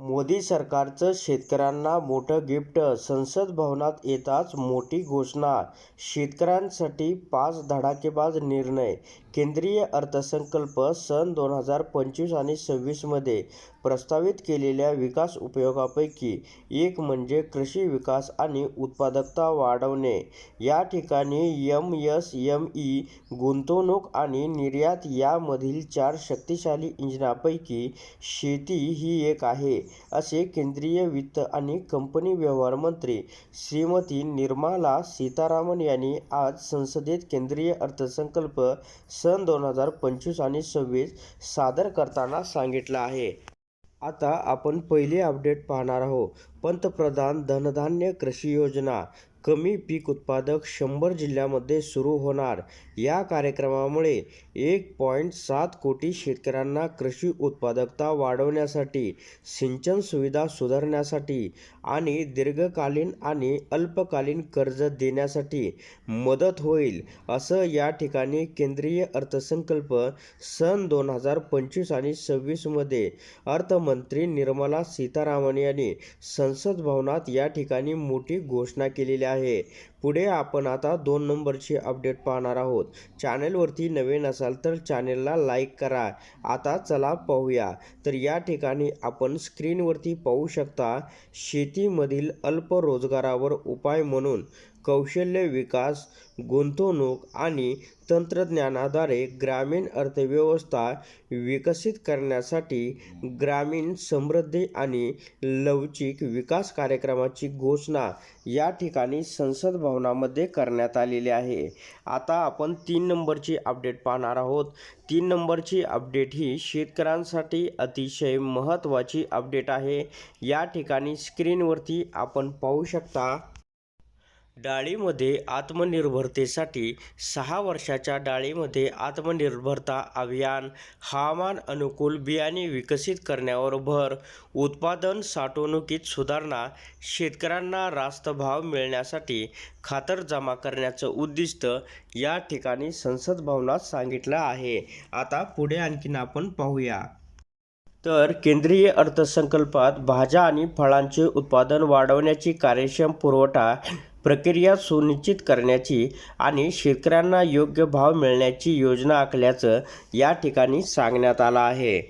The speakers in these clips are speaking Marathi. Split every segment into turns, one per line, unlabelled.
मोदी सरकारचं शेतकऱ्यांना मोठं गिफ्ट संसद भवनात येताच मोठी घोषणा शेतकऱ्यांसाठी पाच धडाकेबाज निर्णय केंद्रीय अर्थसंकल्प सन दोन हजार पंचवीस आणि सव्वीसमध्ये प्रस्तावित केलेल्या विकास उपयोगापैकी एक म्हणजे कृषी विकास आणि उत्पादकता वाढवणे. या ठिकाणी एम एस एम ई गुंतवणूक आणि निर्यात यामधील चार शक्तिशाली इंजिनांपैकी शेती ही एक आहे. असे केंद्रीय वित्त आणि कंपनी व्यवहार मंत्री श्रीमती निर्मला सीतारामन यांनी आज संसदेत केंद्रीय अर्थसंकल्प सन दोन हजार पंचवीस आणि सव्वीस सादर करताना सांगितलं आहे. आता आपण पहिली अपडेट पाहणार आहोत. पंतप्रधान धनधान्य कृषी योजना कमी पीक उत्पादक शंभर जिल्ह्यांमध्ये सुरू होणार. या कार्यक्रमामुळे एक पॉईंट सात कोटी शेतकऱ्यांना कृषी उत्पादकता वाढवण्यासाठी सिंचन सुविधा सुधारण्यासाठी आणि दीर्घकालीन आणि अल्पकालीन कर्ज देण्यासाठी मदत होईल असं या ठिकाणी केंद्रीय अर्थसंकल्प सन दोन हजार पंचवीस आणि सव्वीसमध्ये अर्थमंत्री निर्मला सीतारामन यांनी संसद भवनात या ठिकाणी मोठी घोषणा केलेली आहे. पुढे आपण आता दोन नंबरची अपडेट पाहणार आहोत. चॅनेलवरती नवीन असाल तर चॅनेलला लाईक करा. आता चला पाहूया. तर या ठिकाणी आपण स्क्रीनवरती पाहू शकता शेतीमधील अल्प रोजगारावर उपाय म्हणून कौशल्य विकास गुंतवणूक आणि तंत्रज्ञानाद्वारे ग्रामीण अर्थव्यवस्था विकसित करण्यासाठी ग्रामीण समृद्धी आणि लवचिक विकास कार्यक्रमाची घोषणा या ठिकाणी संसद भवनामध्ये करण्यात आलेली आहे. आता आपण तीन नंबरची अपडेट पाहणार आहोत. तीन नंबरची अपडेट ही शेतकऱ्यांसाठी अतिशय महत्त्वाची अपडेट आहे. या ठिकाणी स्क्रीनवरती आपण पाहू शकता डाळीमध्ये आत्मनिर्भरतेसाठी सहा वर्षाच्या डाळीमध्ये आत्मनिर्भरता अभियान हवामान अनुकूल बियाणे विकसित करण्यावर भर उत्पादन साठवणुकीत सुधारणा शेतकऱ्यांना रास्त भाव मिळण्यासाठी खातर जमा करण्याचं उद्दिष्ट या ठिकाणी संसद भवनात सांगितलं आहे. आता पुढे आणखीन आपण पाहूया. तर केंद्रीय अर्थसंकल्पात भाज्या आणि फळांचे उत्पादन वाढवण्याची कार्यक्षम पुरवठा प्रक्रिया सुनिश्चित करण्याची आणि शेतकऱ्यांना योग्य भाव मिळण्याची योजना आखल्याचं या ठिकाणी सांगण्यात आलं आहे.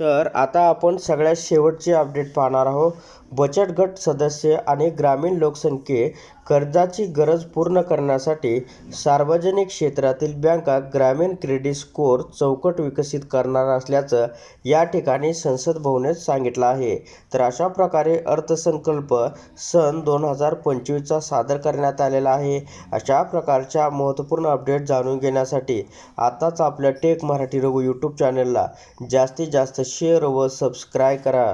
तर आता आपण सगळ्यात शेवटचे अपडेट पाहणार आहोत. बचत गट सदस्य आणि ग्रामीण लोकसंख्ये कर्जाची गरज पूर्ण करण्यासाठी सार्वजनिक क्षेत्रातील बँका ग्रामीण क्रेडिट स्कोअर चौकट विकसित करणार असल्याचं या ठिकाणी संसद भवनेत सांगितलं आहे. तर अशा प्रकारे अर्थसंकल्प सन दोन हजार पंचवीसचा सादर करण्यात आलेला आहे. अशा प्रकारच्या महत्त्वपूर्ण अपडेट जाणून घेण्यासाठी आताच आपल्या टेक मराठी रघु यूट्यूब चॅनलला जास्तीत जास्त शेअर व सबस्क्राईब करा.